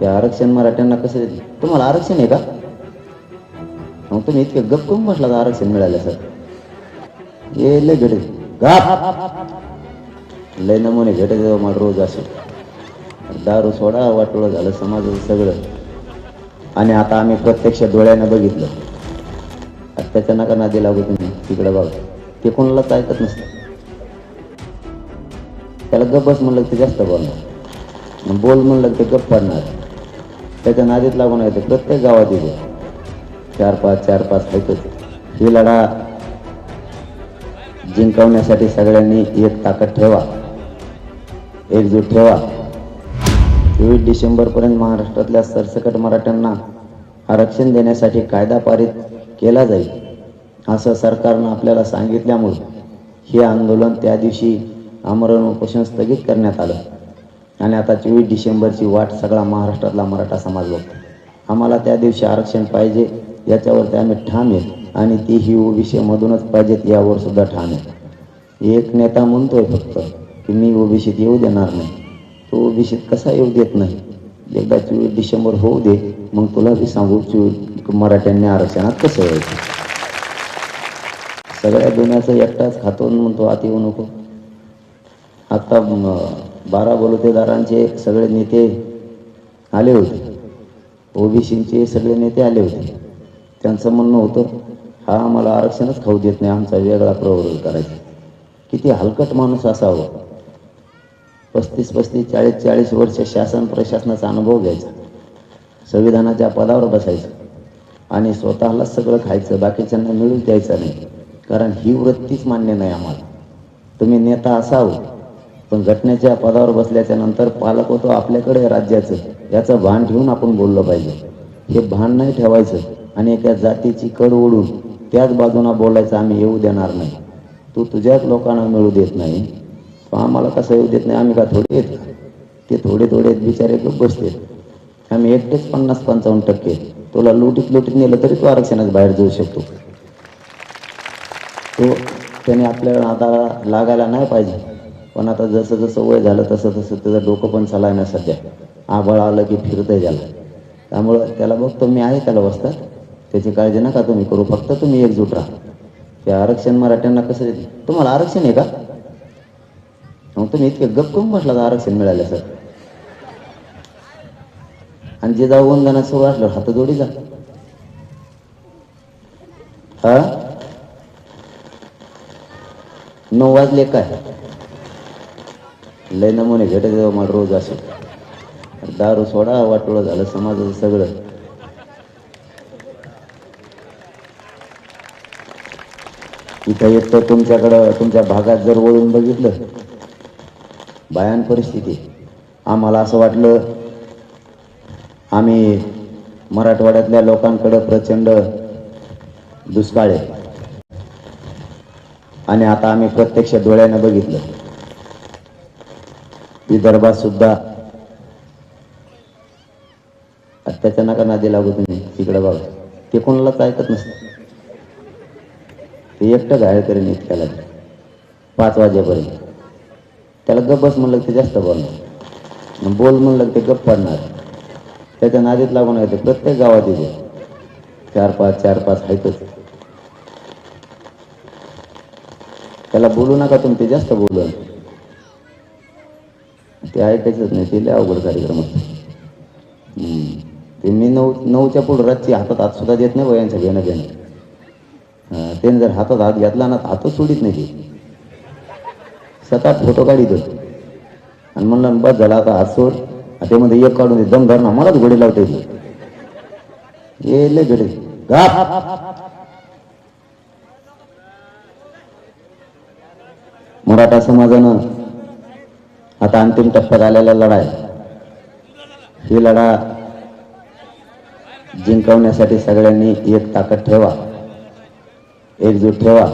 ते आरक्षण मराठ्यांना कसं देते तुम्हाला आरक्षण आहे का? मग तुम्ही इतके गप करून बसला तर आरक्षण मिळालं सर ये लय घडे गाप लय नमुने भेटत जेव्हा मला रोज असे. दारू सोडा वाटोळं झालं समाजाचं सगळं. आणि आता आम्ही प्रत्यक्ष डोळ्यानं बघितलं. आता त्याच्या नका नादी लागू तुम्ही. तिकडे बघा. ते कोणालाच ऐकत नसतं. त्याला गप्पच म्हणलं ते जास्त बोलणार. बोल म्हणलं ते गप्प पडणार त्याच्या नादीत लागून येते प्रत्येक गावात येते. चार पाच चार पाच ऐकत ही लढा जिंकवण्यासाठी सगळ्यांनी एक ताकद ठेवा. एकजूट ठेवा. चोवीस डिसेंबरपर्यंत महाराष्ट्रातल्या सरसकट मराठ्यांना आरक्षण देण्यासाठी कायदा पारित केला जाईल असं सरकारनं आपल्याला सांगितल्यामुळे हे आंदोलन त्या दिवशी आमरण उपोषण स्थगित करण्यात आलं. आणि आता चोवीस डिसेंबरची वाट सगळा महाराष्ट्रातला मराठा समाज बघतो. आम्हाला त्या दिवशी आरक्षण पाहिजे याच्यावरती आम्ही ठाम आहे आणि ती ही ओबीसी पाहिजेत यावर सुद्धा ठाम आहे. एक नेता म्हणतोय फक्त की मी ओबीसीत येऊ देणार नाही. तो ओबीसीत कसा येऊ देत नाही? एकदा चोवीस डिसेंबर होऊ दे मग तुला बी सांगू चोवीस मराठ्यांनी आरक्षणात कसं यायचं? सगळ्या दुनियाचं एकटाच खातो म्हणतो आत येऊ नको. आता बारा बलुतेदारांचे सगळे नेते आले होते. ओबीसींचे सगळे नेते आले होते. त्यांचं म्हणणं होतं हा आम्हाला आरक्षणच खाऊ देत नाही आमचा वेगळा प्रवर्ग करायचा. किती हलकट माणूस असावा. पस्तीस पस्तीस चाळीस चाळीस वर्ष शासन प्रशासनाचा अनुभव घ्यायचा. संविधानाच्या पदावर बसायचं. आणि स्वतःलाच सगळं खायचं बाकीच्यांना मिळून द्यायचं नाही. कारण ही वृत्तीच मान्य नाही आम्हाला. तुम्ही नेता असावं. पण घटनेच्या पदावर बसल्याच्या नंतर पालक होतो आपल्याकडे राज्याचं. याचं भान ठेवून आपण बोललं पाहिजे. हे भान नाही ठेवायचं आणि एका जातीची कड ओढून त्याच बाजूला बोलायचं आम्ही येऊ देणार नाही. तू तुझ्याच लोकांना मिळू देत नाही. तो आम्हाला कसं येऊ देत नाही? आम्ही का थोडे येत? ते थोडे थोडे बिचारे गप्प बसते आम्ही एकटेच पन्नास पंचावन्न टक्के. तुला लुटीत लुटीत नेलं तरी तू आरक्षणात बाहेर जाऊ शकतो. तो त्याने आपल्याला आता लागायला नाही पाहिजे. पण आता जसं जसं वय झालं तसं तसं त्याचं डोकं पण चालाय ना सध्या. आबळ आलं की फिरतंय त्याला. त्यामुळं त्याला बघतो मी आहे त्याला बसतात त्याची काळजी नका तुम्ही करू फक्त तुम्ही एकजूट राहा. ते आरक्षण मराठ्यांना कसं देते तुम्हाला आरक्षण आहे का? मग तुम्ही इतके गप करून बसला तर आरक्षण मिळालं सर आणि जे जाऊ वंदना सुरू असलं हात जोडी जा. हा? नऊ वाजले काय? लय नमुने भेटत जेव्हा मला रोज असे. दारू सोडा वाटोळं झालं समाजाचं सगळं. इथं एक तर तुमच्याकडं तुमच्या भागात जर वळून बघितलं भयान परिस्थिती. आम्हाला असं वाटलं आम्ही मराठवाड्यातल्या लोकांकडं प्रचंड दुष्काळ आहे. आणि आता आम्ही प्रत्यक्ष डोळ्यानं बघितलं. विदर्भात सुद्धा त्याच्या नका नादी लागू तुम्ही तिकडे बघा. ते कोणालाच ऐकत नसतं. ते एकटं घायल करेन इतक्याला. पाच वाजेपर्यंत. त्याला गप बस म्हणलं ते जास्त बोलणार. बोल म्हणलं ते गप पडणार. त्याच्या नादीत लागून येते प्रत्येक गावात येते. चार पाच चार पाच ऐकत त्याला बोलू नका तुम्ही ते जास्त बोलू ते ऐकायचंच नाही ते लय अवघड कार्यक्रम असतो ते मी नऊ नऊच्या पुढं रातची हातात हात सुद्धा देत नाही वयांच्या घेणं घेणं. त्याने जर हातात हात घेतला ना तर हातच सोडित नाही ते. सतत फोटो काढित आणि म्हणलं बस झाला आता हात सोड. ते मध्ये एक काढून दे. दम धरणं ना मलाच घोडे लावता येते ये लय घडे. मराठा समाजानं आता अंतिम टप्प्यात आलेला लढा आहे ही लढा जिंकवण्यासाठी सगळ्यांनी एक ताकद ठेवा. एकजूट ठेवा.